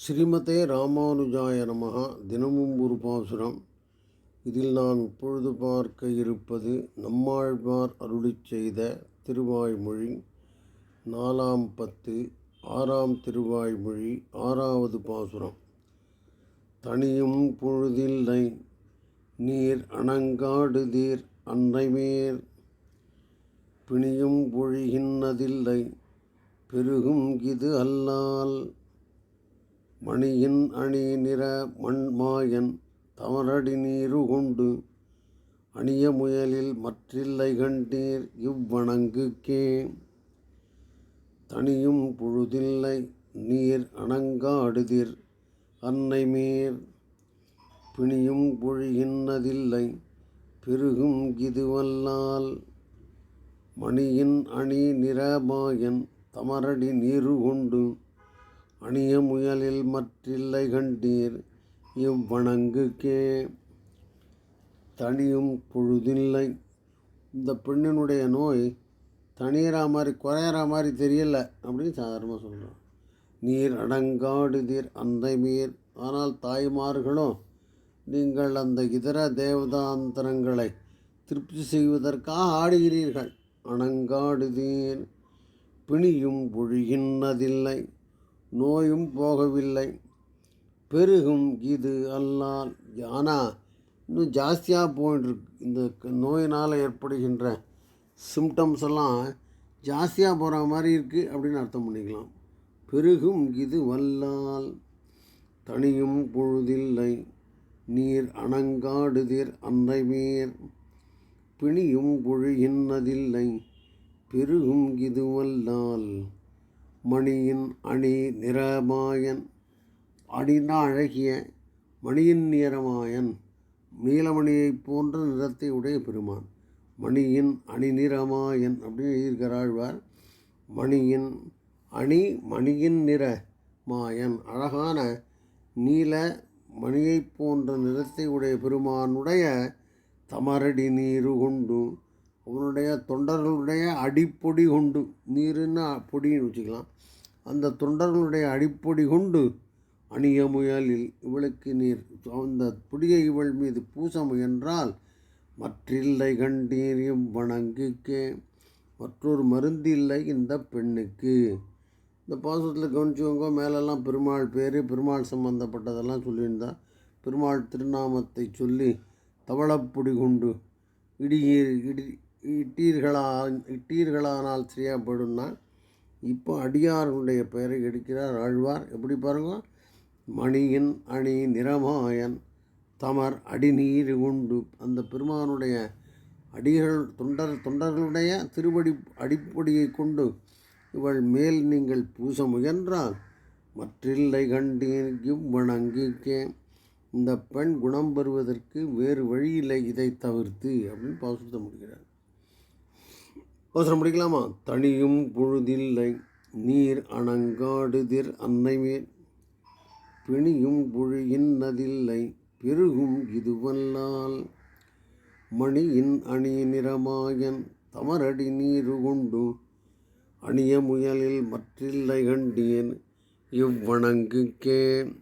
ஸ்ரீமதே ராமானுஜாய நமகா தினமும் ஒரு பாசுரம். இதில் நான் இப்பொழுது பார்க்க இருப்பது நம்மாழ்வார் அருளிச் செய்த திருவாய்மொழி. நாலாம் பத்து ஆறாம் திருவாய்மொழி ஆறாவது பாசுரம். தனியும் பொழுதில்லை நீர் அணங்காடுதீர் அன்னைமேர் பிணியும் பொழிகின்றதில்லை பெருகும் இது அல்லால். மணியின் அணி நிற மண்மாயன் தமரடி நீரு கொண்டு அணிய முயலில் மற்றில்லை கண்டீர் இவ்வணங்குக்கே. தனியும் புழுதில்லை நீர் அணங்காடுதிர் அன்னை மேர். பிணியும் பொழிகின்றதில்லை பெருகும் இதுவல்லால் மணியின் அணி நிறமாயன் தமரடி நீரு கொண்டு அணிய முயலில் மற்றில்லை கண்டீர் இவ்வணங்குக்கே தனியும் பொழுதில்லை. இந்த பெண்ணினுடைய நோய் தனியிற மாதிரி குறையிற மாதிரி தெரியல அப்படின்னு சாதாரணமாக சொல்கிறோம் நீர் அடங்காடுதீர் அந்த மீர். ஆனால் தாய்மார்களும் நீங்கள் அந்த இதர தேவதாந்தரங்களை திருப்தி செய்வதற்காக ஆடுகிறீர்கள். அணங்காடுதீர் பிணியும் ஒழுகின்றதில்லை நோயும் போகவில்லை. பெருகும் இது அல்லால். ஆனால் இன்னும் ஜாஸ்தியாக போயிட்டுருக்கு இந்த க- நோயினால் ஏற்படுகின்ற சிம்டம்ஸ் எல்லாம் ஜாஸ்தியாக போகிற மாதிரி இருக்குது அப்படின்னு அர்த்தம் பண்ணிக்கலாம். பெருகும் இது வல்லால். தனியும் பொழுதில்லை. நீர் அணங்காடுதீர் அன்றைமேர். பிணியும் பொழிகின்றதில்லை. பெருகும் இது வல்லால். மணியின் அணி நிறமாயன். அணினா அழகிய மணியின் நிறமாயன். நீலமணியைப் போன்ற நிறத்தை உடைய பெருமான். மணியின் அணி நிறமாயன் அப்படின்னு எழுதியிருக்கிறாழ்வார் மணியின் அணி மணியின் நிற மாயன் அழகான நீல மணியைப் போன்ற நிறத்தை உடைய பெருமானுடைய தமரடி நீரு கொண்டு அவனுடைய தொண்டர்களுடைய அடிப்பொடி கொண்டு நீருன்னா பொடின்னு வச்சுக்கலாம். அந்த தொண்டர்களுடைய அடிப்பொடி கொண்டு அணிய முயலில் இவளுக்கு நீர். அந்த பொடியை இவள் மீது பூச முயன்றால் மற்றில்லை கண்டீரியும் வணங்குக்கே மற்றொரு மருந்து இல்லை இந்த பெண்ணுக்கு. இந்த பாசத்தில் கவனிச்சுக்கோங்க மேலெல்லாம் பெருமாள் பேர் பெருமாள் சம்பந்தப்பட்டதெல்லாம் சொல்லியிருந்தா பெருமாள் திருநாமத்தை சொல்லி தவளப்புடி கொண்டு இடியீர் இடி இட்டீர்களா இட்டீர்களானால் சரியாப்படும்னா இப்போ அடியார்களுடைய பெயரை எடுக்கிறார் ஆழ்வார். எப்படி பாருங்க? மணியின் அணி நிறமாயன் தமர் அடிநீர் கொண்டு அந்த பெருமானுடைய அடிகள் தொண்டர் தொண்டர்களுடைய திருவடி அடிப்பொடியை கொண்டு இவள் மேல் நீங்கள் பூச முயன்றால் மற்றில்லை கண்டீர் இவ்வணங்கிக்கே இந்த பெண் குணம் பெறுவதற்கு வேறு வழியில்லை இதை தவிர்த்து அப்படின்னு பாசுத்த முடிகிறார் அவசரம் முடிக்கலாமா தனியும் பொழுதில்லை. நீர் அணங்காடுதிர் அன்னைமேல். பிணியும் பிணியும் பொழியின்னதில்லை பெருகும் இதுவல்லால். மணியின் அணி நிறமாயன். தமரடி நீரு கொண்டு. அணிய முயலில் மற்றில்லை கண்டியன். இவ்வணங்குக்கே.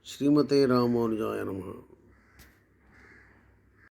ஸ்ரீமதே ராமானுஜாய நமः